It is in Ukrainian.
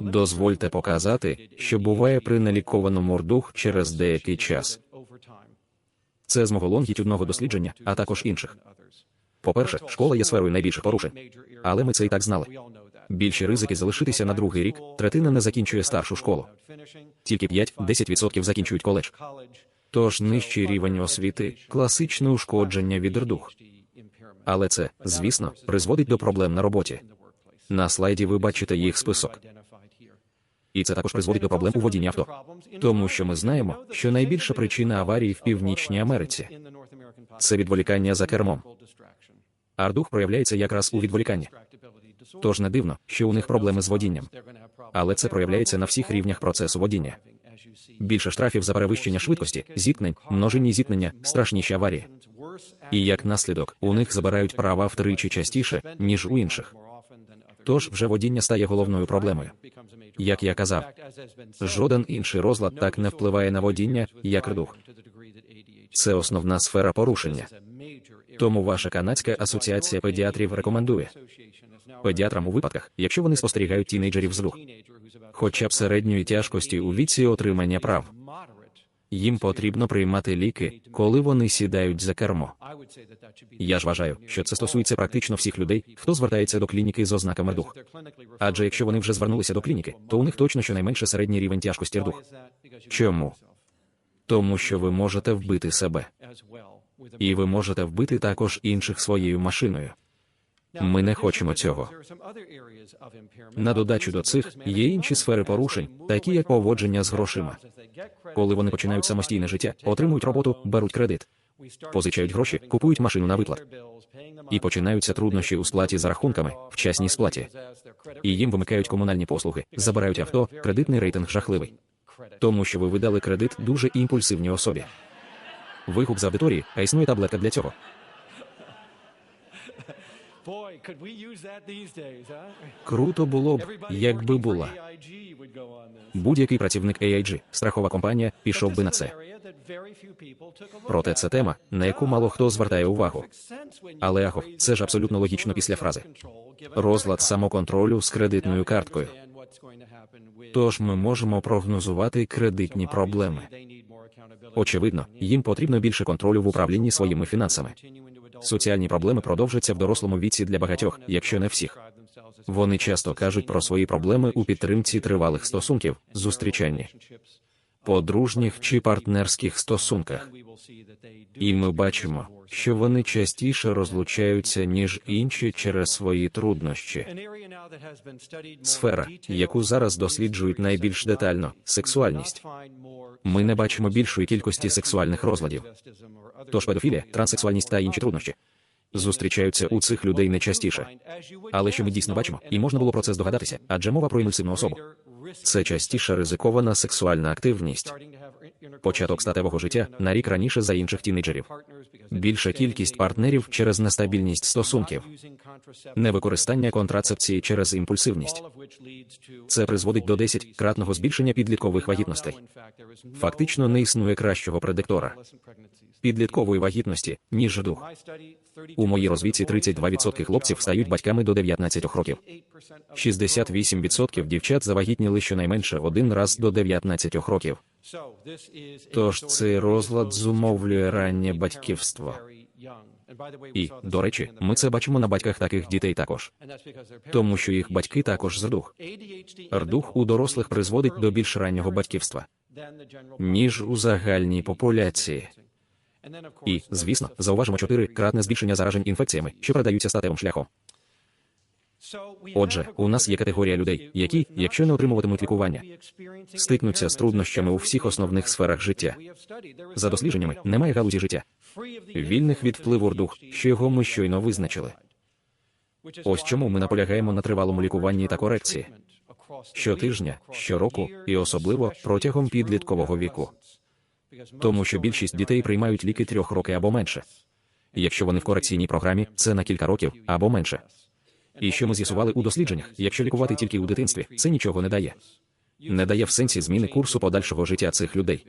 Дозвольте показати, що буває при налікованому рдух через деякий час. Це з лонгітюдного дослідження, а також інших. По-перше, школа є сферою найбільших порушень. Але ми це і так знали. Більші ризики залишитися на другий рік, третина не закінчує старшу школу. Тільки 5-10% закінчують коледж. Тож нижчий рівень освіти класичне ушкодження від рдух. Але це, звісно, призводить до проблем на роботі. На слайді ви бачите їх список. І це також призводить до проблем у водінні авто. Тому що ми знаємо, що найбільша причина аварій в Північній Америці це відволікання за кермом. А рдух проявляється якраз у відволіканні. Тож не дивно, що у них проблеми з водінням. Але це проявляється на всіх рівнях процесу водіння. Більше штрафів за перевищення швидкості, зіткнень, множинні зіткнення, страшніші аварії. І як наслідок, у них забирають права втричі частіше, ніж у інших. Тож вже водіння стає головною проблемою. Як я казав, жоден інший розлад так не впливає на водіння, як рдух. Це основна сфера порушення. Тому ваша канадська асоціація педіатрів рекомендує педіатрам у випадках, якщо вони спостерігають тінейджерів з рух, хоча б середньої тяжкості у віці отримання прав. Їм потрібно приймати ліки, коли вони сідають за кермо. Я ж вважаю, що це стосується практично всіх людей, хто звертається до клініки з ознаками рдух. Адже якщо вони вже звернулися до клініки, то у них точно щонайменше середній рівень тяжкості рдух. Чому? Тому що ви можете вбити себе. І ви можете вбити також інших своєю машиною. Ми не хочемо цього. На додачу до цих є інші сфери порушень, такі як поводження з грошима. Коли вони починають самостійне життя, отримують роботу, беруть кредит, позичають гроші, купують машину на виплат. І починаються труднощі у сплаті за рахунками, вчасній сплаті. І їм вимикають комунальні послуги, забирають авто, кредитний рейтинг жахливий. Тому що ви видали кредит дуже імпульсивній особі. Вигук з аудиторії, а існує таблетка для цього. Круто було б, якби була. Будь-який працівник AIG, страхова компанія, пішов би на це. Проте це тема, на яку мало хто звертає увагу. Але Агов, це ж абсолютно логічно після фрази. Розлад самоконтролю з кредитною карткою. Тож ми можемо прогнозувати кредитні проблеми. Очевидно, їм потрібно більше контролю в управлінні своїми фінансами. Соціальні проблеми продовжаться в дорослому віці для багатьох, якщо не всіх. Вони часто кажуть про свої проблеми у підтримці тривалих стосунків, зустрічанні, подружніх чи партнерських стосунках. І ми бачимо, що вони частіше розлучаються, ніж інші через свої труднощі. Сфера, яку зараз досліджують найбільш детально, сексуальність. Ми не бачимо більшої кількості сексуальних розладів. Тож педофілія, транссексуальність та інші труднощі зустрічаються у цих людей не частіше. Але що ми дійсно бачимо, і можна було про це здогадатися, адже мова про імпульсивну особу. Це частіше ризикована сексуальна активність, початок статевого життя на рік раніше за інших тінейджерів. Більша кількість партнерів через нестабільність стосунків, невикористання контрацепції через імпульсивність. Це призводить до 10-кратного збільшення підліткових вагітностей. Фактично не існує кращого предиктора підліткової вагітності, ніж дух. У моїй розвідці 32% хлопців стають батьками до 19 років. 68% дівчат завагітніли щонайменше один раз до 19 років. Тож цей розлад зумовлює раннє батьківство. І, до речі, ми це бачимо на батьках таких дітей також, тому що їх батьки також з рдух. Рдух у дорослих призводить до більш раннього батьківства, ніж у загальній популяції. І, звісно, зауважимо чотири-кратне збільшення заражень інфекціями, що передаються статевим шляхом. Отже, у нас є категорія людей, які, якщо не отримуватимуть лікування, стикнуться з труднощами у всіх основних сферах життя. За дослідженнями, немає галузі життя, вільних від впливу рдух, що його ми щойно визначили. Ось чому ми наполягаємо на тривалому лікуванні та корекції щотижня, щороку і особливо протягом підліткового віку. Тому що більшість дітей приймають ліки трьох років або менше. Якщо вони в корекційній програмі, це на кілька років або менше. І що ми з'ясували у дослідженнях, якщо лікувати тільки у дитинстві, це нічого не дає. Не дає в сенсі зміни курсу подальшого життя цих людей.